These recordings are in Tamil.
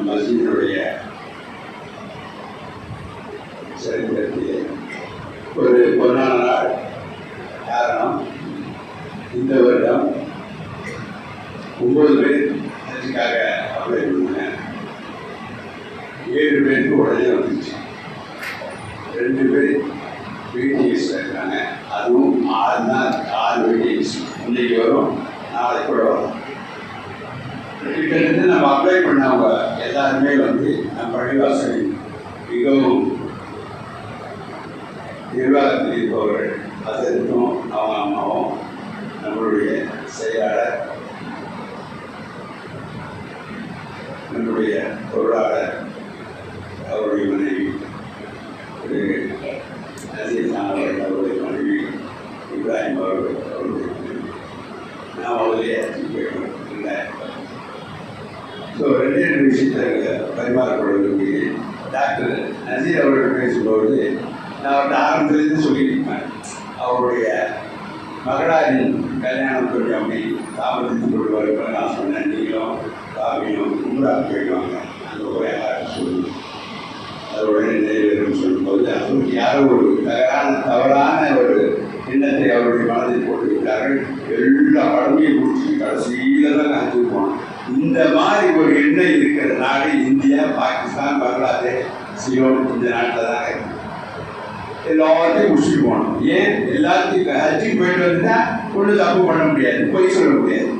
நம் மசீதினுடைய சரித்திரத்திலே ஒரு பொன்னான நாள் காரணம் இந்த வருடம் ஒன்பது பேர் அதுக்காக அப்ளை பண்ணேன் ஏழு பேருக்கு உடனே வந்துச்சு ரெண்டு பேர் வெயிட்டிங்ஸில் இருக்காங்க அதுவும் ஆறு நாள் ஆறு வெயிட்டிங்ஸ் இன்னைக்கு வரும் நாளைக்கு கூட வரும் கிட்டத்தட்ட நம்ம அப்ளை பண்ணவங்க எல்லாருமே வந்து நம்ம பள்ளிவாசலில் மிகவும் நிர்வாகத்தில் இருப்பவர்கள் அதற்கும் அவங்க அம்மாவும் நம்மளுடைய செயலாளர் என்னுடைய பொருளாளர் அவருடைய மனைவி. நசீர் அவர்கள் அவருடைய மனைவி இப்ராஹிம் அவர்கள் அவருடைய மனைவி. நான் அவர்களே இல்லை. ஸோ ரெண்டே ரெண்டு விஷயத்தை பரிமாறப்பட விரும்புகிறேன் டாக்டர் நசீர் அவர்கள் பேசும்பொழுது நான் அவர்கிட்ட ஆரம்பத்திலேருந்து சொல்லியிருப்பேன் அவருடைய மகளாரின் கல்யாணம் கொஞ்சம் அப்படி தாமதித்து கொண்டு வரும்போது நான் சொன்னேன் நீங்களும் காவியும் உம்ரா போயிடுவாங்க அந்த போய் எல்லாரும் சொல்லி அதோட நிறைவேறும் சொல்லும்போது அவருக்கு யாரோ ஒரு தகரான தவறான ஒரு எண்ணத்தை அவருடைய மனதில் போட்டு விட்டார்கள் எல்லா படமையும் குடிச்சு கடைசியில் தான் நான் போனோம் இந்த மாதிரி ஒரு எண்ணம் இருக்கிற நாடு இந்தியா பாகிஸ்தான் பங்களாதேஷ் சியோன் இந்த நாட்டில் தான் இருக்கு எல்லாத்தையும் முடிச்சுட்டு போகணும் ஏன்? எல்லாத்தையும் ஹஜ்ஜுக்கு போயிட்டு வந்துட்டா ஒன்றும் தப்பு பண்ண முடியாது பொய் சொல்ல முடியாது.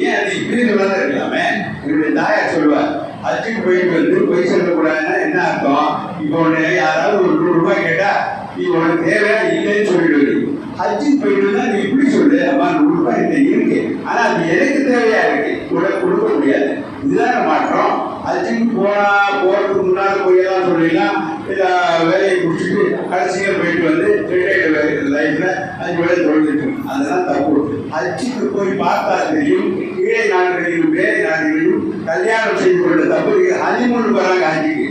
ஏன் அது இப்படி சொல்லாத இருக்கலாமே? என்னுடைய தாயார் சொல்லுவார் அச்சுக்கு போயிட்டு வந்து பொய் சொல்லக்கூடாதுன்னா என்ன அர்த்தம்? இப்போ உன்னை யாராவது ஒரு நூறு ரூபாய் கேட்டா நீ உனக்கு தேவை இல்லைன்னு சொல்லிடுவது ஹஜ்ஜுக்கு போயிட்டு வந்தா நீ இப்படி சொல்லு அம்மா நூறு ரூபாய் இந்த இருக்கு. ஆனா அது எனக்கு தேவையா இருக்கு? உனக்கு கொடுக்க முடியாது. இதுதானே மாற்றம்? ஹஜ்ஜுக்கு போனா போறதுக்கு முன்னால எல்லாம் சொல்லிடலாம். வேலையை முடிச்சுட்டு கடைசியாக போயிட்டு வந்து ரிட்டையர்டு லைஃப்பில் அஞ்சு வேலை தொழில் அதெல்லாம் தப்பு. அச்சுக்கு போய் பார்த்தா தெரியும் கீழே நாடுகளிலும் வேலை நாடுகளிலும் கல்யாணம் செய்து கொண்ட தப்பு ஹனிமூன் வராங்க ஹஜ்ஜுக்கு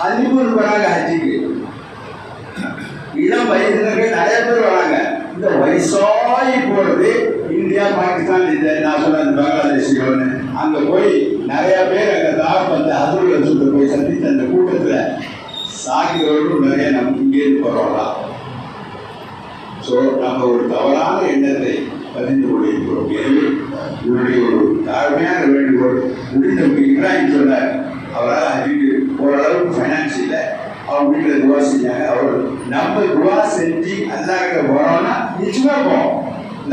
ஹனிமூன் வராங்க ஹஜ்ஜுக்கு இளம் வயதினர்கள் நிறைய பேர் வராங்க. இந்த வயசாகி போகிறது இந்தியா பாகிஸ்தான் இந்த நான் சொன்ன இந்த பங்களாதேஷ் ஒன்று போய் நிறைய பேர் அங்கே தாக்கம் அந்த அதுல சொல்லிட்டு போய் சந்தித்த அந்த கூட்டத்தில் சாகிறவர்களும் நிறைய நம்ம இங்கேருந்து போறோம்லாம் ஸோ நம்ம ஒரு தவறான எண்ணத்தை பதிந்து கொண்டிருக்கிறோம். எனவே இவருடைய ஒரு தாழ்மையான வேண்டுகோள் முடிந்த இப்ராஹிம் சொன்னார் அவரால் அதுக்கு ஓரளவுக்கு ஃபைனான்ஸ் இல்லை. அவங்க வீட்டில் துவா செஞ்சாங்க. அவர் நம்ம துவா செஞ்சு அல்லாஹ்கிட்ட போனோம்னா நிச்சயமா போவோம்.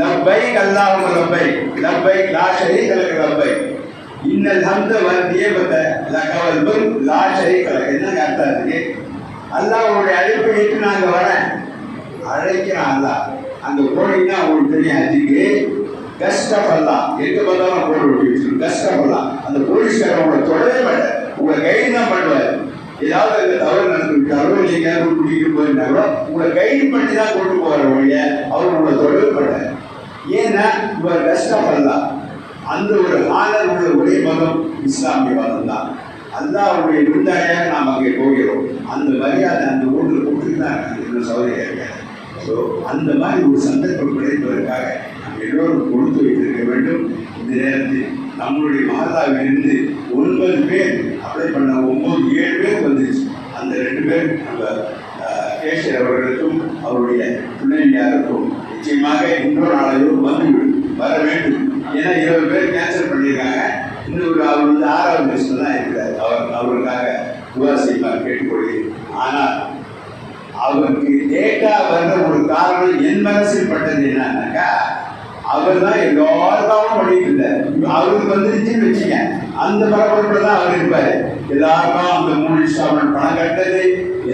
லப்பைக் அல்லாஹும் லப்பைக். லப்பைக் லா ஷரீக லக இன்ன இன்னல் ஹம்த வல் நியமத லக லா ஷரீக லக. என்ன அர்த்தம் இருக்கு அல்லாஹ்வுடைய அழைப்பு ஏற்று நாங்கள் வரேன். அழைக்கிறான் அல்லாஹ். அந்த கோழின்னா உங்களுக்கு தெரியும் அதுக்கு. கஸ்ட் அல்லா எங்க பார்த்தாலும் போட்டு விட்டு வச்சிருக்கு கஸ்ட் அல்லா அந்த போலீஸ்காரன் உங்களை தொடவே மாட்டார். உங்களை கைடு தான் பண்ணுவார். ஏதாவது அங்க தவறு நடந்து விட்டாரோ இல்லை எங்கேயாவது கூட்டிகிட்டு போயிருந்தாங்களோ உங்களை கைடு பண்ணி தான் கொண்டு போகிற வழியை அவர் உங்களை தொடவே மாட்டார். ஏன்னா உங்களை கஸ்ட் அல்லா அந்த ஒரு ஆளருடைய ஒரே மதம் இஸ்லாமிய மதம் தான் அல்லாவுடைய விருந்தாளியாக நாம் அங்கே போகிறோம். அந்த மரியாதை அந்த ஊரில் கொடுத்துருந்தாங்க தான் இன்னும் ஸோ அந்த மாதிரி ஒரு சந்தர்ப்பம் கிடைப்பதற்காக நாம் எல்லோரும் கொடுத்து வைத்திருக்க வேண்டும் இந்த நேரத்தில் நம்மளுடைய மாதாவிலிருந்து ஒன்பது பேர் அப்ளை பண்ண ஒன்பது ஏழு பேர் வந்துச்சு அந்த ரெண்டு பேர் நம்ம அஹ், கேஷர் அவர்களுக்கும் அவருடைய துணைவியாருக்கும் நிச்சயமாக இன்னொரு நாளையோ வந்துவிடும் வர வேண்டும் ஏன்னா இருபது பேர் கேன்சல் பண்ணியிருக்காங்க இன்னொரு அவர் வந்து ஆறாவது லிஸ்ட்ல தான் இருக்கிறார் அவர் அவருக்காக துவா செய்வார் கேட்டுக்கொள்கிறேன் ஆனால் அவருக்கு லேட்டா வர்ற ஒரு காரணம் என் மனசில் பட்டது என்னன்னாக்கா அவர் தான் எல்லாருக்காகவும் பண்ணிட்டு இருந்தார் இப்ப அவருக்கு வந்துருச்சுன்னு வச்சுங்க அந்த பரபரப்புல தான் அவர் இருப்பாரு. எல்லாருக்கும் அந்த மூணு இன்ஸ்டால்மெண்ட் பணம் கட்டது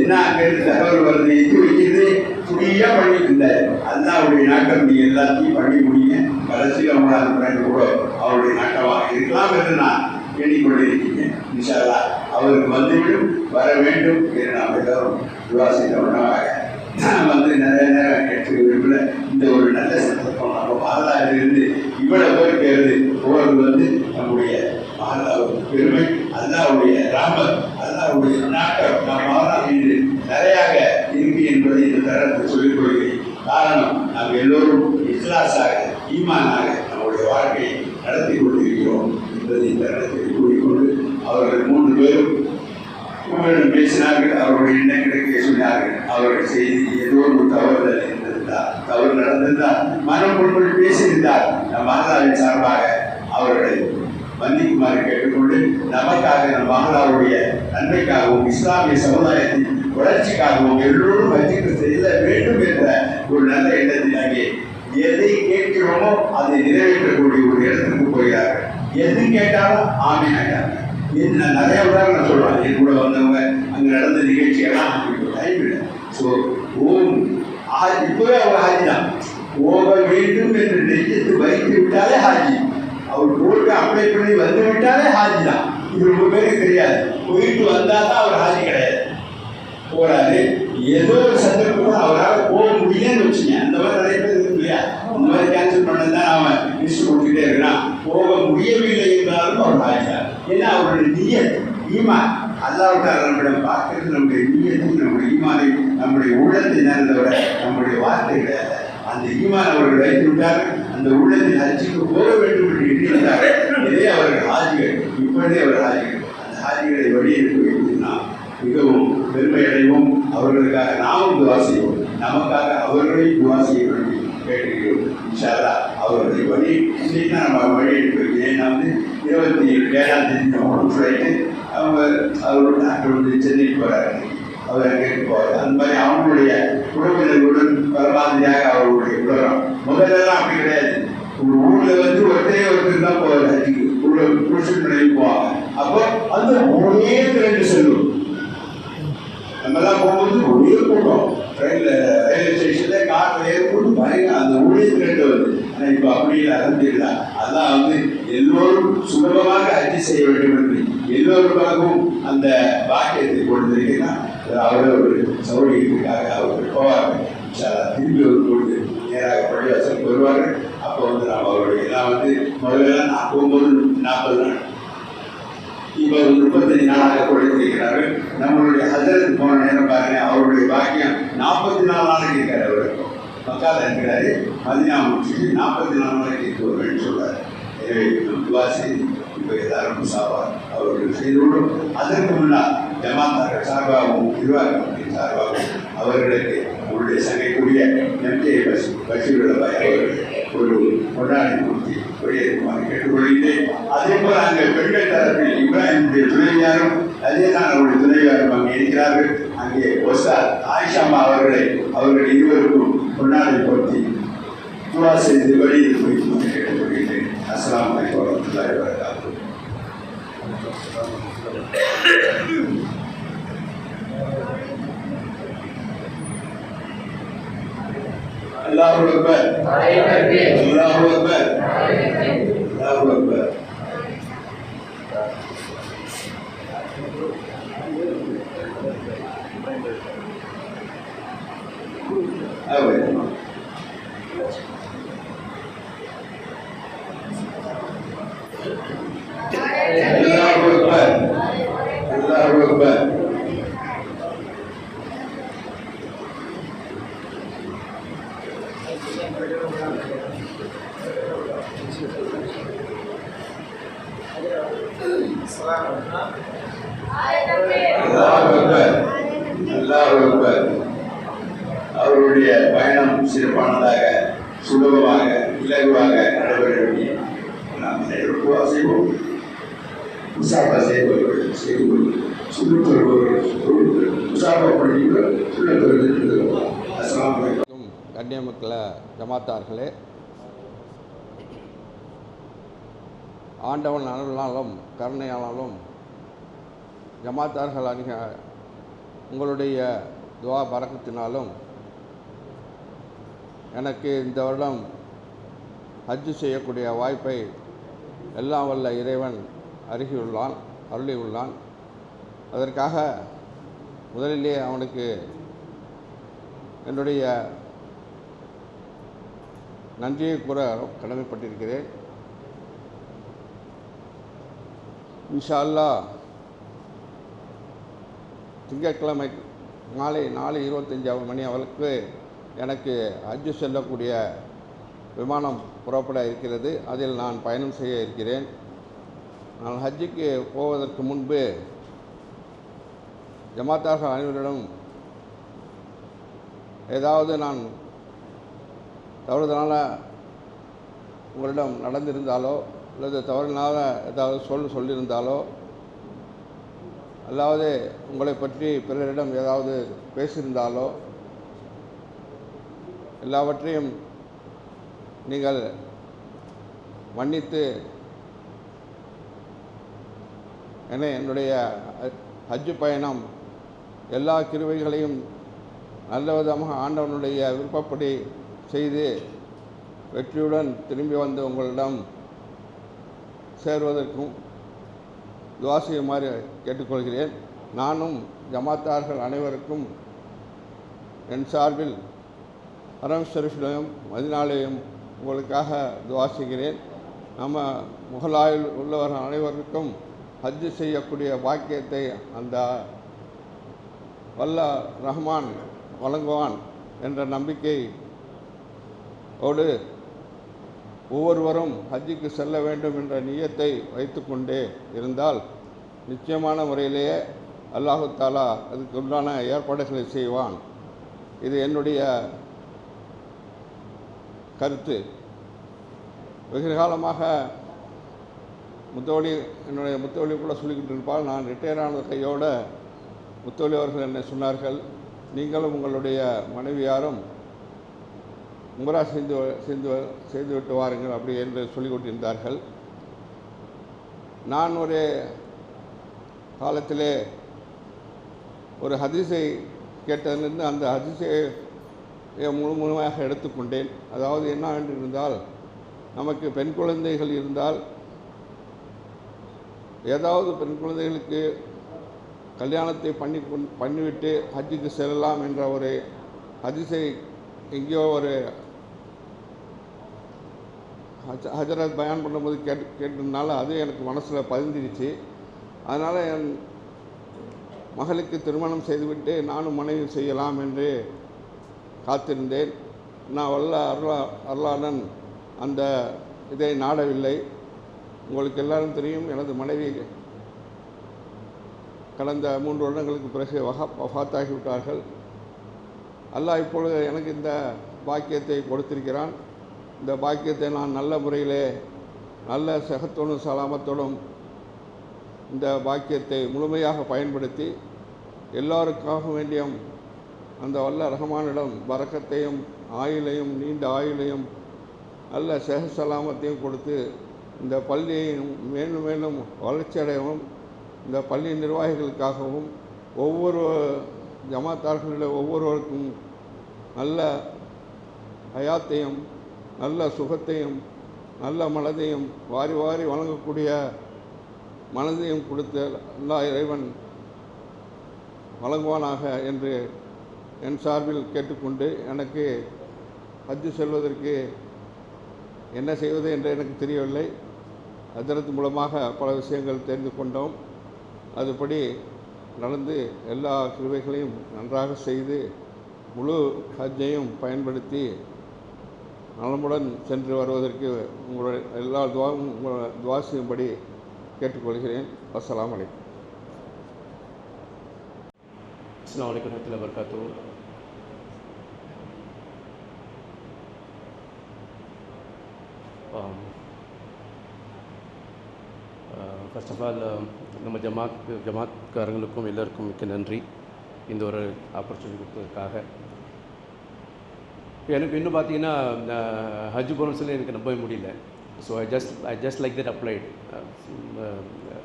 என்ன அங்கிருந்து தகவல் வருது எது வைக்கிறது ஃப்ரீயா பண்ணிட்டு இருந்தாரு. அதுதான் அவருடைய நாட்டம். நீங்க எல்லாத்தையும் பண்ணி முடியுங்க கடைசியில் அவங்களால பிறகு கூட அவருடைய நாட்டமாக இருக்கலாம் என்று நான் எண்ணிக்கொண்டிருக்கீங்க இன்ஷால்லா அவருக்கு வந்துவிடும் வர வேண்டும் என்று நாம் எல்லாரும் விவாசித்தவனாக நான் வந்து நிறைய நேரம் கேட்டு விரும்பல. இந்த ஒரு நல்ல சந்தர்ப்பம். நம்ம இருந்து இவ்வளவு பேர் கேருது போவது வந்து நம்முடைய மாதாவுக்கு பெருமை அல்லாவுடைய ராமர் அல்லாவுடைய நாட்டம். நம் மாதா மீது நிறையாக இருக்கு என்பதை இந்த தரத்தில் சொல்லிக் கொள்கிறேன். காரணம் நாம் எல்லோரும் இஸ்லாஸாக ஈமானாக நம்முடைய வாழ்க்கையை நடத்தி கொண்டிருக்கிறோம் என்பதை இந்த இடத்தில் கூறிக்கொண்டு அவர்கள் மூன்று பேரும் உங்களிடம் பேசினார்கள் அவருடைய எண்ணங்களுக்கு சொன்னார்கள். அவர்கள் செய்தி ஏதோ ஒரு தவறு இருந்திருந்தார் தவறு நடந்திருந்தால் மனம் கொண்டு பேசியிருந்தார். நம் மாதாவின் சார்பாக அவர்களை மன்னிக்குமாறு கேட்டுக்கொண்டு நமக்காக நம் மகளாருடைய நன்மைக்காகவும் இஸ்லாமிய சமுதாயத்தின் வளர்ச்சிக்காகவும் எல்லோரும் வச்சுக்கு செல்ல வேண்டும் என்ற ஒரு நல்ல எண்ணத்தில் அங்கே எதை கேட்கிறோமோ அதை நிறைவேற்றக்கூடிய ஒரு இடத்துக்கு போகிறார்கள். எது கேட்டாலும் ஆமீன் ஆயிட்டாங்க நிறைய உதாரணம் சொல்றேன். என் கூட வந்தவங்க அங்க நடந்த நிகழ்ச்சியெல்லாம் டைம் இல்லை ஸோ ஓம் ஆ- இப்பவே அவர் ஹாஜி தான். ஓக வேண்டும் என்று நெஞ்சத்து வைத்து விட்டாலே ஹாஜி அவர் கோர்ட்டு அப்ளை பண்ணி வந்து விட்டாலே ஹாஜி தான் இது ரொம்ப பேருக்கு தெரியாது. போயிட்டு வந்தால் தான் அவர் ஹாஜி கிடையாது. போறாரு. ஏதோ ஒரு சந்தர்ப்பம் அவரால் போக முடியலன்னு வச்சுங்க. அந்த மாதிரி நிறைய பேர் இருக்கு இல்லையா? இந்த மாதிரி கேன்சல் பண்ணதான் அவன் லிஸ்ட் கொடுத்துட்டே இருக்கிறான். போக முடியவில்லை என்றாலும் அவர் ஆகிறார் ஏன்னா அவருடைய நீயத் ஈமான். அல்லாவிட்டால் நம்மிடம் பார்க்கிறது நம்முடைய நீயத்தும் நம்முடைய ஈமானை நம்முடைய உடல் நேரத்தை விட நம்முடைய வார்த்தை கிடையாது அந்த ஈமான் அவர்கள் வைத்து விட்டார் அந்த உள்ளத்தில் ஹஜ்ஜுக்கு போக வேண்டும் என்று எண்ணியிருந்தார் இதே அவர்கள் ஹாஜிகள் இப்பொழுதே அவர் ஹாஜிகள் அந்த ஹாஜிகளை வழியெடுக்க வேண்டும் நாம் மிகவும் பெருமை அடைவோம் அவர்களுக்காக நாமும் துவா செய்வோம். நமக்காக அவர்களை துவா செய்ய வேண்டும் கேட்டுக்கிறோம். இன்ஷால்லா வழி இன்னைக்கு நம்ம வழி எடுக்கிறோம் ஏன்னா வந்து இருபத்தி ஏழாம் தேதி அவங்க அவரோட டாக்டர் வந்து சென்னைக்கு போகிறாரு அவர் அங்கே போவார். அந்த மாதிரி அவங்களுடைய தான் போவார் ஹஜ்ஜுக்கு உள்ள புருஷன் மனைவி போவாங்க அப்போ அந்த ஒரே ரெண்டு செல்லும். நம்மலாம் போகும்போது ஒரே கூட்டம். ட்ரெயின்ல ரயில்வே ஸ்டேஷன்ல கார்ல ஏற்போது பயங்கர அந்த ஊழியர் ரெண்டு வருது. ஆனா இப்போ அப்படி இல்லை அலமதுல்லா அதான் வந்து எல்லோரும் சுலபமாக ஹஜ்ஜி செய்ய வேண்டும் என்று. எல்லோருக்காகவும் அந்த பாக்கியத்தை கொடுத்திருக்கிறார் அவரே ஒரு சௌகரியத்துக்காக அவர்கள் போவார்கள் இன்ஷா அல்லாஹ் திரும்பி ஒரு பொழுது நேராக பள்ளிவாசலுக்கு வருவார்கள் அப்போ வந்து நாம் அவருடைய எல்லாம் வந்து முதல்ல நாற்பது நாற்பது நாள் இப்போ ஒரு முப்பத்தஞ்சு நாளாக குறைந்திருக்கிறார்கள் நம்மளுடைய ஹஜரத் போன நேரம் பாருங்க அவருடைய பாக்கியம் நாற்பத்தி நாலு நாளைக்கு இருக்கார் அவர். மக்கால இருக்கிறாரு. மதினா முடிச்சுட்டு நாற்பத்தி நாலு நாளைக்கு இருக்க இருக்குவார்கள் சொல்றாரு. எனவே நாம் துவா செய்து இப்போ எல்லாரும் சாவார் அவர்கள் செய்தோடும் அதற்கு முன்னால் ஜமாத்தார்கள் சார்பாகவும் நிர்வாகத்தின் சார்பாகவும் அவர்களுக்கு அவருடைய சங்கைக்குரிய எம்ஜே பஸ் பஷீருடைய அவர்கள் ஒரு கொண்டாடி கொடுத்து வெளியேறுமாறு கேட்டுக்கொள்கின்றேன். அதே போல் அங்கே பெண்கள் தரப்பில் இப்ராஹிமுடைய துணைவியாரும் அதே தான் அவருடைய துணைவியாரும் அங்கே இருக்கிறார்கள். அங்கே ஒஸ்தாத் ஆயிஷாமா அவர்களை அவர்கள் இருவருக்கும் கொண்டாடி பொருத்தி துவா செய்து வெளியில் போய் கேட்டுக்கொள்கிறேன். அஸ்லாம் வலைக்கம் வரமத்துல்லாஹி வரகாத்து அல்லாஹ் அக்பர். அல்லாஹ் அக்பர். அல்லாஹ் அக்பர். Oh, wait. சிறப்பானதாக சுலபமாக இலகுவாக நடைபெற வேண்டிய நாம் அனைவரும் செய்வோம் முசாபா செய்பவர்கள் செய்வோம் சொல்லித் அஸ்லாம் ஜமாத்தார்களே. ஆண்டவன் அருளாலும் கருணையானாலும் ஜமாத்தார்கள் அணிக உங்களுடைய துவா பறக்கத்தினாலும் எனக்கு இந்த வருடம் ஹஜ்ஜு செய்யக்கூடிய வாய்ப்பை எல்லாம் வல்ல இறைவன் அருகியுள்ளான் அருளியுள்ளான். அதற்காக முதலிலே அவனுக்கு என்னுடைய நன்றியை கூற கடமைப்பட்டிருக்கிறேன். இன்ஷா அல்லாஹ் திங்கட்கிழமை மாலை நாலு இருபத்தஞ்சாவது மணி அவளுக்கு எனக்கு ஹஜ்ஜு செல்லக்கூடிய விமானம் புறப்பட இருக்கிறது. அதில் நான் பயணம் செய்ய இருக்கிறேன். நான் ஹஜ்ஜுக்கு போவதற்கு முன்பு ஜமாத்தாக அனைவரிடம் ஏதாவது நான் தவறுதலான உங்களிடம் நடந்திருந்தாலோ அல்லது தவறினால ஏதாவது சொல் சொல்லியிருந்தாலோ அல்லாவது உங்களை பற்றி பிறரிடம் ஏதாவது பேசியிருந்தாலோ எல்லாவற்றையும் நீங்கள் மன்னித்து என என்னுடைய ஹஜ்ஜு பயணம் எல்லா கிருவைகளையும் நல்ல விதமாக ஆண்டவனுடைய விருப்பப்படி செய்து வெற்றியுடன் திரும்பி வந்து உங்களிடம் சேருவதற்கும் துவா செய்யுமாறு கேட்டுக்கொள்கிறேன். நானும் ஜமாத்தார்கள் அனைவருக்கும் என் சார்பில் ஹரம் ஷெரீஃபிலையும் மதினாலையும் உங்களுக்காக துவாசிக்கிறேன் நம்ம முகலாயில் உள்ளவர்கள் அனைவருக்கும் ஹஜ்ஜு செய்யக்கூடிய பாக்கியத்தை அந்த வல்ல ரஹ்மான் வழங்குவான் என்ற நம்பிக்கை ஓடு ஒவ்வொருவரும் ஹஜ்ஜுக்கு செல்ல வேண்டும் என்ற நியத்தை வைத்துக்கொண்டே இருந்தால் நிச்சயமான முறையிலேயே அல்லாஹு தாலா அதுக்கு உண்டான ஏற்பாடுகளை செய்வான். இது என்னுடைய கருத்து. வெகு காலமாக முத்தோழி என்னுடைய முத்தோழி கூட சொல்லிக்கிட்டு இருப்பால் நான் ரிட்டையர் ஆனது கையோடு முத்தோழி அவர்கள் என்னை சொன்னார்கள். நீங்களும் உங்களுடைய மனைவியாரும் உம்ரா செய்து செய்து செய்துவிட்டு வாருங்கள் அப்படி என்று சொல்லிக் கொண்டிருந்தார்கள். நான் ஒரு காலத்திலே ஒரு ஹதிசை கேட்டதிலிருந்து அந்த ஹதீஸை முழு முழுமையாக எடுத்துக்கொண்டேன். அதாவது என்ன என்று இருந்தால் நமக்கு பெண் குழந்தைகள் இருந்தால் ஏதாவது பெண் குழந்தைகளுக்கு கல்யாணத்தை பண்ணி கொண் பண்ணிவிட்டு ஹஜ்ஜுக்கு செல்லலாம் என்ற ஒரு ஹதீஸை எங்கேயோ ஒரு ஹஜ் ஹஜரத் பயான் பண்ணும்போது கேட்டு கேட்டதுனால அது எனக்கு மனசில் பதிஞ்சிருச்சு அதனால் என் மகளுக்கு திருமணம் செய்துவிட்டு நானும் மனைவி செய்யலாம் என்று காத்திருந்தேன். நான் வல்ல அருளா அருளாளன் அந்த இதை நாடவில்லை. உங்களுக்கு எல்லாரும் தெரியும் எனது மனைவி கடந்த மூன்று வருடங்களுக்கு பிறகு வகா வஃத்தாகிவிட்டார்கள் அல்லாஹ் இப்பொழுது எனக்கு இந்த பாக்கியத்தை கொடுத்திருக்கிறான். இந்த பாக்கியத்தை நான் நல்ல முறையிலே நல்ல செகத்தோடும் சலாமத்தோடும் இந்த பாக்கியத்தை முழுமையாக பயன்படுத்தி எல்லோருக்காக வேண்டியும் அந்த வல்ல ரஹமானிடம் வரக்கத்தையும் ஆயுளையும் நீண்ட ஆயுளையும் நல்ல சேகசலாமத்தையும் கொடுத்து இந்த பள்ளியையும் மேலும் மேலும் வளர்ச்சியடையவும் இந்த பள்ளி நிர்வாகிகளுக்காகவும் ஒவ்வொரு ஜமாத்தார்களுடைய ஒவ்வொருவருக்கும் நல்ல ஹயாத்தையும் நல்ல சுகத்தையும் நல்ல மனதையும் வாரி வாரி வழங்கக்கூடிய மனதையும் கொடுத்து அல்லா இறைவன் வழங்குவானாக என்று என் சார்பில் கேட்டுக்கொண்டு எனக்கு ஹஜ்ஜு செல்வதற்கு என்ன செய்வது என்று எனக்கு தெரியவில்லை. ஹஜரத் மூலமாக பல விஷயங்கள் தெரிந்து கொண்டோம். அதுபடி நடந்து எல்லா கிருவைகளையும் நன்றாக செய்து முழு ஹஜ்ஜையும் பயன்படுத்தி நலமுடன் சென்று வருவதற்கு உங்களுடைய எல்லா துவாவும் உங்களோட துவா செய்யும்படி கேட்டுக்கொள்கிறேன். அஸ்லாம் வலைக்கம் அஸ்லாம் வலைக்கம் வரமத்துல ஃபர்ஸ்ட் ஆஃப் ஆல் நம்ம ஜமாத் ஜமாத்காரங்களுக்கும் எல்லோருக்கும் மிக்க நன்றி இந்த ஒரு ஆப்பர்ச்சுனிட்டி கொடுத்ததுக்காக எனக்கு இன்னும் பார்த்தீங்கன்னா ஹஜ் போகணும்னு சொல்லி எனக்கு நம்பவே முடியல. So I just I just like that applied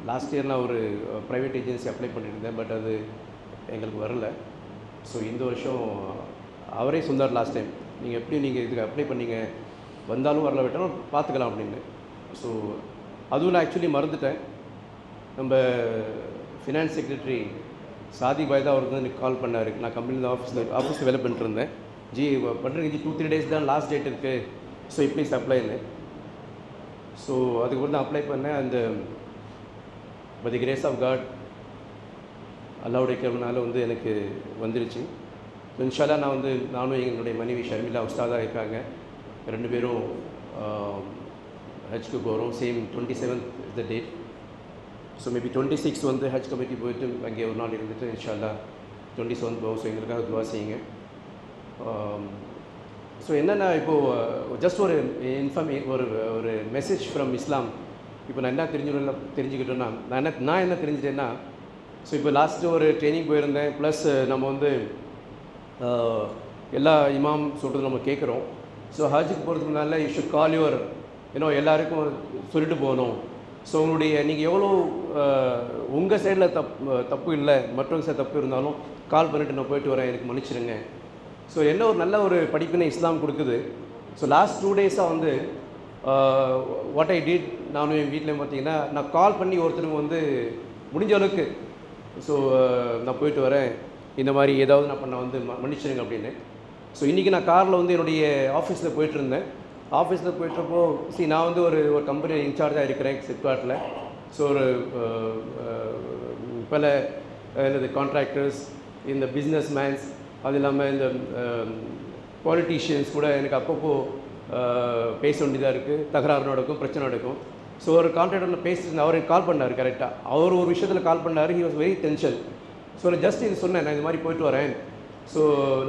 last year நான் ஒரு ப்ரைவேட் ஏஜென்சி அப்ளை பண்ணியிருந்தேன் பட் அது எங்களுக்கு வரல. ஸோ இந்த வருஷம் அவரே சொன்னார் லாஸ்ட் டைம் நீங்கள் எப்படி நீங்கள் இதுக்கு அப்ளை பண்ணீங்க? வந்தாலும் வரல விட்டாலும் பார்த்துக்கலாம் அப்படின்னு. ஸோ அதுவும் நான் ஆக்சுவலி மறந்துட்டேன். நம்ம ஃபினான்ஸ் செக்ரட்டரி சாதி பாய் தான் அவருக்கு வந்து எனக்கு கால் பண்ணார். நான் கம்பெனியில் ஆஃபீஸில் ஆஃபீஸில் வேலை பண்ணிட்டுருந்தேன். ஜி பண்ணுறேன் ஜி டூ த்ரீ டேஸ் தான் லாஸ்ட் டேட் இருக்குது ஸோ ப்ளீஸ் அப்ளைன்னு ஸோ அதுக்கு தான் அப்ளை பண்ணேன். அந்த by the grace of God அல்லாவுடைய கருணால வந்து எனக்கு வந்துருச்சு. இன்ஷால்லா நான் வந்து நானும் எங்களுடைய மனைவி ஷர்மிலா உஸ்தாதாக இருக்காங்க. ரெண்டு பேரும் ஹஜ்க்கு போகிறோம் same twenty seventh the date so maybe twenty six வந்து ஹஜ் கமிட்டி போயிட்டு அங்கே ஒரு நாள் இருந்துட்டு இன்ஷால்லா டுவெண்ட்டி செவன்த் போகும் ஸோ எங்களுக்காக துவா செய்யுங்க. ஸோ என்னென்னா இப்போது ஜஸ்ட் ஒரு இன்ஃபர்மே ஒரு ஒரு மெசேஜ் ஃப்ரம் இஸ்லாம் இப்போ நான் என்ன தெரிஞ்சுக்கல தெரிஞ்சுக்கிட்டோன்னா நான் என்ன நான் என்ன தெரிஞ்சுட்டேன்னா ஸோ இப்போ லாஸ்ட்டு ஒரு ட்ரைனிங் போயிருந்தேன். ப்ளஸ் நம்ம வந்து எல்லா இமாம் சொல்கிறது நம்ம கேட்குறோம் ஸோ ஹஜ்ஜுக்கு போகிறதுக்கு முன்னால் யூ ஷுட் கால் யுவர் ஏன்னோ எல்லாருக்கும் சொல்லிட்டு போகணும். ஸோ உங்களுடைய நீங்கள் எவ்வளோ உங்கள் சைடில் தப் தப்பு இல்லை மற்றவங்க சைடு தப்பு இருந்தாலும் கால் பண்ணிவிட்டு நான் போயிட்டு வரேன் எனக்கு மன்னிச்சிடுங்க ஸோ என்ன ஒரு நல்ல ஒரு படிப்பினை இஸ்லாம் கொடுக்குது. ஸோ லாஸ்ட் டூ டேஸாக வந்து வாட் ஐ டிட் நானும் என் வீட்டில் பார்த்தீங்கன்னா நான் கால் பண்ணி ஒருத்தருக்கு வந்து முடிஞ்ச அளவுக்கு ஸோ நான் போயிட்டு வரேன். இந்த மாதிரி ஏதாவது நான் பண்ண வந்து ம- மன்னிச்சிடுங்க அப்படின்னு. ஸோ இன்றைக்கி நான் காரில் வந்து என்னுடைய ஆஃபீஸில் போயிட்டுருந்தேன். ஆஃபீஸில் போயிட்டுருப்போ சி நான் வந்து ஒரு ஒரு கம்பெனி இன்சார்ஜாக இருக்கிறேன் ஃப்ளிப்கார்ட்டில் ஸோ ஒரு பல என்னது கான்ட்ராக்டர்ஸ் இந்த பிஸ்னஸ் மேன்ஸ் அது இல்லாமல் இந்த பாலிட்டிஷியன்ஸ் கூட எனக்கு அப்பப்போ பேச வேண்டியதாக இருக்குது தகராறு நடக்கும் பிரச்சனை நடக்கும். ஸோ ஒரு கான்ட்ராக்டரில் பேசிட்டு அவர் கால் பண்ணார் கரெக்டாக அவர் ஒரு விஷயத்தில் கால் பண்ணார் he was very tension so நான் ஜஸ்ட் இது சொன்னேன் நான் இது மாதிரி போயிட்டு வரேன். ஸோ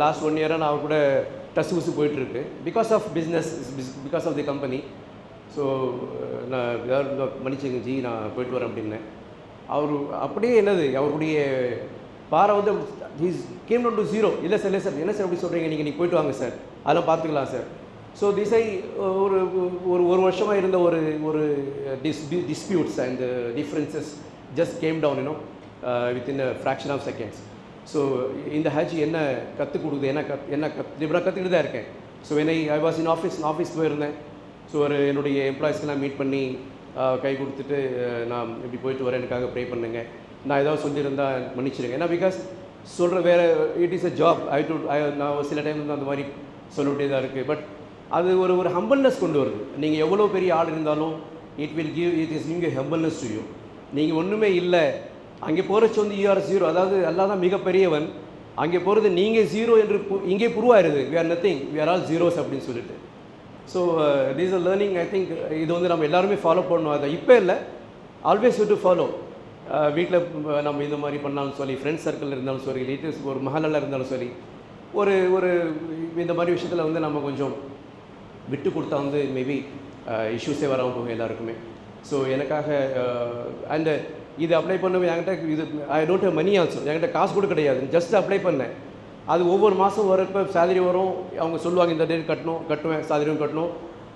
லாஸ்ட் ஒன் இயராக நான் அவர் கூட டஸ் ஊசி போயிட்டுருக்கு. Because of business because of the company so நான் ஏதாவது மன்னிச்சுங்க ஜி நான் போயிட்டு வரேன் அப்படின்னேன். அவர் அப்படியே என்னது அவருடைய பாறை வந்து he's came down to zero இல்லை சார் இல்லை சார் என்ன சார் அப்படி சொல்கிறீங்க நீங்கள் நீங்கள் போயிட்டு வாங்க சார் அதெல்லாம் பார்த்துக்கலாம் சார் ஸோ திசை ஒரு ஒரு ஒரு வருஷமாக இருந்த ஒரு ஒரு dis disputes and differences just came down you know within a fraction of seconds so இந்த ஹஜ் என்ன கற்றுக் கொடுக்குது என்ன கத் என்ன கத் இப்படி கற்றுக்கிட்டு தான் இருக்கேன். ஸோ என்னை ஐ வாஸ் இன் ஆஃபீஸ் நான் ஆஃபீஸ் போயிருந்தேன். ஸோ ஒரு என்னுடைய எம்ப்ளாயிஸ்க்கெல்லாம் மீட் பண்ணி கை கொடுத்துட்டு நான் இப்படி போயிட்டு வரேன் எனக்காக ப்ரே பண்ணுங்க. நான் ஏதாவது சொல்லியிருந்தா மன்னிச்சிடுங்க ஏன்னா பிகாஸ் சொல்கிற வேறு it is a job I do I நான் ஒரு சில டைம் வந்து அந்த மாதிரி சொல்ல தான் இருக்குது பட் அது ஒரு ஒரு ஹம்பிள்னஸ் கொண்டு வருது. நீங்கள் எவ்வளோ பெரிய ஆள் இருந்தாலும் it will give it is நீங்கள் ஹம்பிள்னஸ் டு யூ நீங்கள் ஒன்றுமே இல்லை அங்கே போகிறச்சு வந்து யூஆர் ஜீரோ அதாவது அல்லாஹ் தான் மிகப்பெரியவன். அங்கே போகிறது நீங்கள் ஜீரோ என்று பு- இங்கே புருவாயிருது. We are nothing we are all zeros அப்படின்னு சொல்லிட்டு. So these uh learning I think இது வந்து நம்ம எல்லாருமே ஃபாலோ பண்ணணும். அதை இப்போ இல்லை. ஆல்வேஸ் டு ஃபாலோ uh, வீட்டில் uh, நம்ம இந்த மாதிரி பண்ணாலும் சரி ஃப்ரெண்ட்ஸ் சர்க்கிள் இருந்தாலும் சரி ரிலேட்டிவ்ஸ் ஒரு மஹலில் இருந்தாலும் சரி ஒரு ஒரு இந்த மாதிரி விஷயத்தில் வந்து நம்ம கொஞ்சம் விட்டு கொடுத்தா வந்து மேபி இஷ்யூஸே வராமல் போகும் எல்லாருக்குமே. ஸோ எனக்காக uh, அண்ட் uh, இது அப்ளை பண்ண என்கிட்ட இது I don't have money also என்கிட்ட காசு கூட கிடையாது. ஜஸ்ட் அப்ளை பண்ணேன். அது ஒவ்வொரு மாதம் வரப்போ சேலரி வரும். அவங்க சொல்லுவாங்க இந்த டேட் கட்டணும் கட்டுவேன் சேலரியும் கட்டணும்.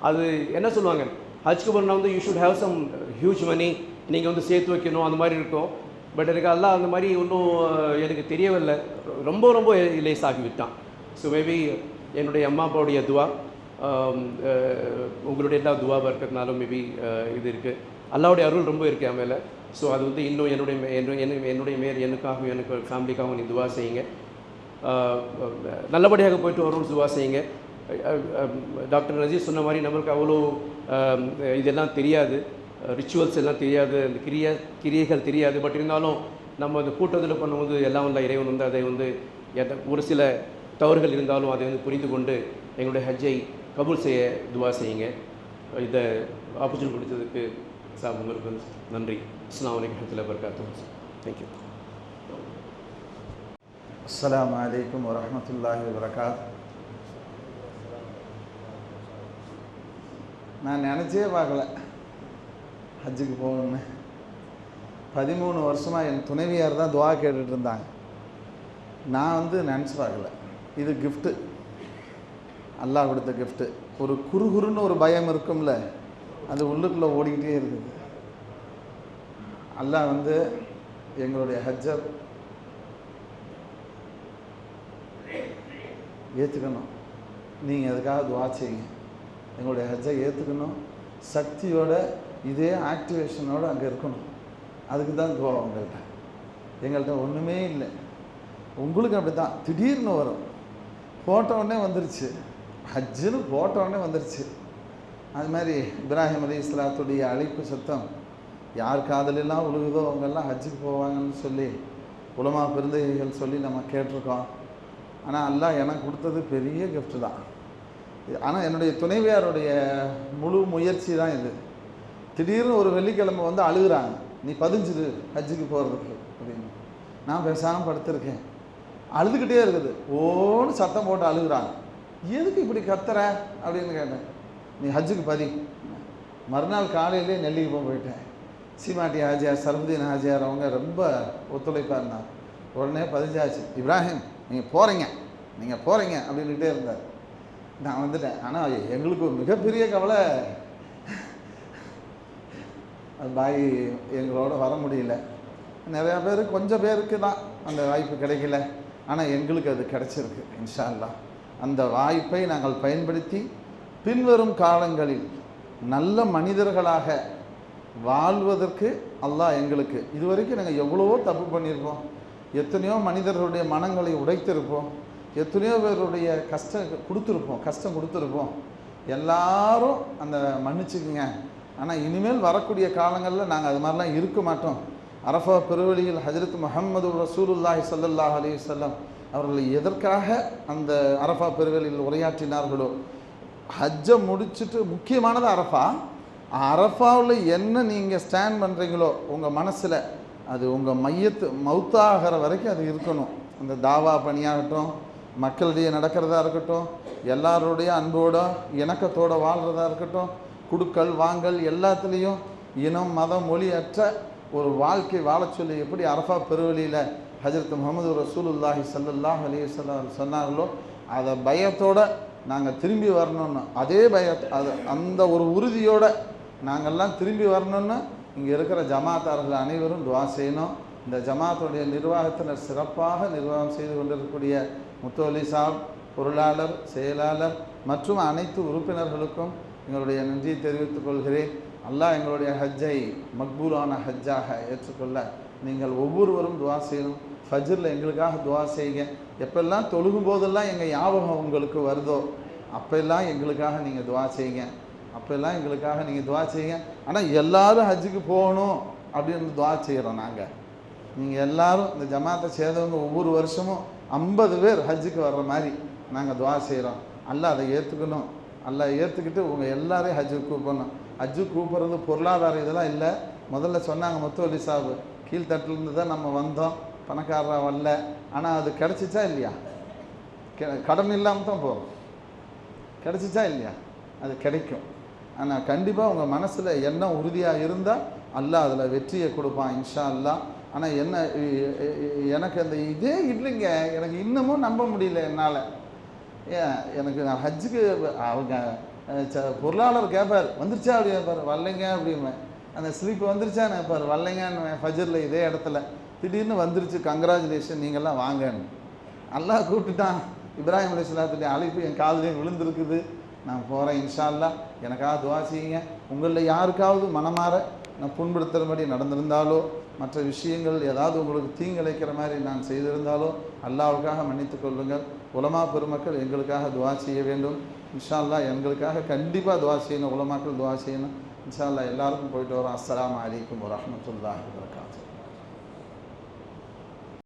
அது என்ன சொல்லுவாங்க? ஹஜ்க்கு போனால் வந்து you should have some huge money நீங்கள் வந்து சேர்த்து வைக்கணும் அந்த மாதிரி இருக்கும். பட் எனக்கு எல்லாம் அந்த மாதிரி ஒன்றும் uh, எனக்கு தெரியவில்லை. ரொம்ப ரொம்ப லேஸ் ஆகிவிட்டான் ஸோ மேபி என்னுடைய அம்மா அப்பாவுடைய துவா. உங்களுடைய எல்லா துவாவாக இருக்கிறதுனாலும் மேபி இது இருக்குது அல்லாவுடைய அருள் ரொம்ப இருக்குது என் மேலே. ஸோ அது வந்து இன்னும் என்னுடைய மே- என்னுடைய என்னுடைய மேல் எனக்காகவும் எனக்கு ஃபேமிலிக்காகவும் நீ துவா செய்யுங்க. நல்லபடியாக போயிட்டு வரணும்னு துவா செய்யுங்க. டாக்டர் ரஜி சொன்ன மாதிரி நம்மளுக்கு அவ்வளோ இதெல்லாம் தெரியாது. ரிச்சுவல்ஸ் எல்லாம் தெரியாது. அந்த கிரியா கிரியைகள் தெரியாது. பட் இருந்தாலும் நம்ம அந்த கூட்டத்தில் பண்ணும்போது எல்லாம் உள்ள இறைவன் வந்து அதை வந்து ஒரு சில தவறுகள் இருந்தாலும் அதை வந்து புரிந்து கொண்டு எங்களுடைய ஹஜ்ஜை கபூல் செய்ய துவா செய்யுங்க. இதை ஆப்பர்ச்சுனிட்டி கொடுத்ததுக்கு சார் உங்களுக்கு நன்றி. அஸ்லாம் வலைக்கம் வரமத்துல்லாஹி வபரகாத்துஹு. தேங்க்யூ அஸ்லாம் வலைக்கம் வரமத்துல்லாஹி வரகாத் நான் நினச்சே பார்க்கல. ஹஜ்ஜுக்கு போகணுன்னு பதிமூணு வருஷமாக என் துணைவியார் தான் துவா கேட்டுட்டு இருந்தாங்க. நான் வந்து நினச்சி பார்க்கல. இது கிஃப்ட்டு அல்லாஹ் கொடுத்த கிஃப்ட்டு ஒரு குறுகுறுன்னு ஒரு பயம் இருக்கும்ல அது உள்ளுக்குள்ளே ஓடிக்கிட்டே இருக்குது. அல்லாஹ் வந்து எங்களுடைய ஹஜ்ஜர் ஏற்றுக்கணும் நீங்கள் அதுக்காக துவா செய்யுங்க? எங்களுடைய ஹஜ்ஜை ஏற்றுக்கணும் சக்தியோட இதே ஆக்டிவேஷனோடு அங்கே இருக்கணும். அதுக்கு தான் துவா உங்கள்கிட்ட எங்கள்கிட்ட ஒன்றுமே இல்லை. உங்களுக்கு அப்படி தான் திடீர்னு வரும். போட்ட உடனே வந்துருச்சு. ஹஜ்ஜுன்னு போட்ட உடனே வந்துருச்சு. அது மாதிரி இப்ராஹிம் அலி இஸ்லாத்துடைய அழைப்பு சத்தம் யார் காதலெல்லாம் உழுகுதோ அவங்கெல்லாம் ஹஜ்ஜுக்கு போவாங்கன்னு சொல்லி உலமா பெருந்தகைகள் சொல்லி நம்ம கேட்டிருக்கோம். ஆனால் அல்லாஹ் எனக்கு கொடுத்தது பெரிய கிஃப்ட் தான். ஆனால் என்னுடைய துணைவியாருடைய முழு முயற்சி தான் இது. திடீர்னு ஒரு வெள்ளிக்கிழமை வந்து அழுகுறாங்க. நீ பதிஞ்சிரு ஹஜ்ஜுக்கு போகிறதுக்கு அப்படின்னு. நான் பேசாமல் படுத்திருக்கேன். அழுதுகிட்டே இருக்குது. ஓன்னு சத்தம் போட்டு அழுகுறாங்க. எதுக்கு இப்படி கத்துற? அப்படின்னு கேட்டேன். நீ ஹஜ்ஜுக்கு பதி மறுநாள் காலையிலே நெல்லிக்குப்பம் போயிட்டேன். சீமாட்டி ஹாஜியார் சரமுதீன் ஹாஜியார் அவங்க ரொம்ப ஒத்துழைப்பாக இருந்தாங்க. உடனே பதிஞ்சாச்சு இப்ராஹிம் நீங்கள் போகிறீங்க நீங்கள் போகிறீங்க அப்படின்னுட்டே இருந்தார். நான் வந்துட்டேன். ஆனால் எங்களுக்கு ஒரு மிகப்பெரிய கவலை. அது பாய் எங்களோட வர முடியல. நிறையா பேர் கொஞ்சம் பேருக்கு தான் அந்த வாய்ப்பு கிடைக்கல. ஆனால் எங்களுக்கு அது கிடச்சிருக்கு இன்ஷால்லாம் அந்த வாய்ப்பை நாங்கள் பயன்படுத்தி பின்வரும் காலங்களில் நல்ல மனிதர்களாக வாழ்வதற்கு அல்லாஹ் எங்களுக்கு இதுவரைக்கும் நாங்கள் எவ்வளவோ தப்பு பண்ணியிருப்போம் எத்தனையோ மனிதர்களுடைய மனங்களை உடைத்திருப்போம். எத்தனையோ பேருடைய கஷ்டம் கொடுத்துருப்போம் கஷ்டம் கொடுத்துருப்போம். எல்லாரும் அந்த மன்னிச்சுக்குங்க. ஆனால் இனிமேல் வரக்கூடிய காலங்களில் நாங்கள் அது மாதிரிலாம் இருக்க மாட்டோம். அரஃபா பெருவழியில் ஹஜரத் முஹம்மது ரசூலுல்லாஹி சல்லாஹ் அலி வஸல்லம் அவர்கள் எதற்காக அந்த அரஃபா பெருவெளியில் உரையாற்றினார்களோ? ஹஜ்ஜை முடிச்சுட்டு முக்கியமானது அரஃபா. அரஃபாவில் என்ன நீங்கள் ஸ்டாண்ட் பண்ணுறீங்களோ உங்கள் மனசில் அது உங்கள் மையத்து மௌத்தாகிற வரைக்கும் அது இருக்கணும். அந்த தாவா பணியாகட்டும் மக்களிடையே நடக்கிறதா இருக்கட்டும் எல்லாருடைய அன்போட இணக்கத்தோடு வாழ்கிறதா இருக்கட்டும் குடுக்கல் வாங்கல் எல்லாத்துலேயும் இனம் மதம் மொழி அற்ற ஒரு வாழ்க்கை வாழச்சொல்லி எப்படி அரஃபா பெருவழியில் ஹஜரத் முகமது ரசூலுல்லாஹி ஸல்லல்லாஹு அலி வஸல்லம் சொன்னார்களோ அதை பயத்தோடு நாங்கள் திரும்பி வரணும்னு அதே பய அது அந்த ஒரு உறுதியோடு நாங்கள்லாம் திரும்பி வரணும்னு இங்கே இருக்கிற ஜமாத்தார்கள் அனைவரும் துவா செய்யணும். இந்த ஜமாத்துடைய நிர்வாகத்தினர் சிறப்பாக நிர்வாகம் செய்து கொண்டிருக்கக்கூடிய முத்தோலி சாப் பொருளாளர் செயலாளர் மற்றும் அனைத்து உறுப்பினர்களுக்கும் எங்களுடைய நன்றியை தெரிவித்துக் கொள்கிறேன். அல்லாஹ் எங்களுடைய ஹஜ்ஜை மக்பூலான ஹஜ்ஜாக ஏற்றுக்கொள்ள நீங்கள் ஒவ்வொருவரும் துவா செய்யணும். ஃபஜ்ரில் எங்களுக்காக துவா செய்யுங்க. எப்பெல்லாம் தொழுகும் போதெல்லாம் எங்கள் ஞாபகம் உங்களுக்கு வருதோ அப்பெல்லாம் எங்களுக்காக நீங்கள் துவா செய்யுங்க. அப்பெல்லாம் எங்களுக்காக நீங்கள் துவா செய்யுங்க. ஆனால் எல்லாரும் ஹஜ்ஜுக்கு போகணும் அப்படின்னு துவா செய்கிறோம் நாங்கள் நீங்கள் எல்லாரும் இந்த ஜமாத்தை சேர்ந்தவங்க ஒவ்வொரு வருஷமும் ஐம்பது பேர் ஹஜ்ஜுக்கு வர்ற மாதிரி நாங்கள் துவா செய்கிறோம் அல்ல அதை ஏற்றுக்கணும் அல்ல ஏற்றுக்கிட்டு உங்கள் எல்லாரையும் ஹஜ்ஜுக்கு கூப்பிடணும். ஹஜ்ஜு கூப்பிட்றது பொருளாதார இதெல்லாம் இல்லை. முதல்ல சொன்னாங்க முத்தோலி சாபு கீழ்த்தட்டிலேருந்து தான் நம்ம வந்தோம். பணக்காரராக வரல. ஆனால் அது கிடச்சிச்சா இல்லையா? கெ- கடன் இல்லாமல் தான் போகும் கிடச்சிச்சா இல்லையா? அது கிடைக்கும். ஆனால் கண்டிப்பாக உங்கள் மனசில் எண்ணம் உறுதியாக இருந்தால் அல்லாஹ் அதில் வெற்றியை கொடுப்பான் இன்ஷா அல்லாஹ் ஆனால் என்ன எனக்கு அந்த இதே இல்லைங்க. எனக்கு இன்னமும் நம்ப முடியல என்னால். ஏன் எனக்கு நான் ஹஜ்ஜுக்கு அவங்க பொருளாளர் கேட்பார் வந்துருச்சா? அப்படி கேட்பார் வரலைங்க அப்படிம்பேன். அந்த ஸ்லீப் வந்துருச்சா கேட்பார் வரலைங்கன்னு ஃபஜரில் இதே இடத்துல. திடீர்னு வந்துருச்சு கங்க்ராச்சுலேஷன் நீங்கள்லாம் வாங்கன்னு நல்லா கூப்பிட்டுட்டான். இப்ராஹிம் அலிஸ்லாத்துடைய அழைப்பு என் காதலையும் விழுந்திருக்குது. நான் போகிறேன் இன்ஷா அல்லாஹ் எனக்காக துவா செய்யுங்க. உங்களில் யாருக்காவது மனமாற நான் புண்படுத்துகிறபடி நடந்திருந்தாலோ மற்ற விஷயங்கள் ஏதாவது உங்களுக்கு தீங்கிழைக்கிற மாதிரி நான் செய்திருந்தாலோ அல்லாவுக்காக மன்னித்து கொள்ளுங்கள். உலமா பெருமக்கள் எங்களுக்காக துவா செய்ய வேண்டும். இன்ஷால்லா எங்களுக்காக கண்டிப்பாக துவா செய்யணும். உலமாக்கள் துவா செய்யணும். இன்ஷால்லா எல்லாருக்கும் போயிட்டு வரோம். அஸ்லாம் அலிக்கும் வரமத்துல்லாஹ் வரகா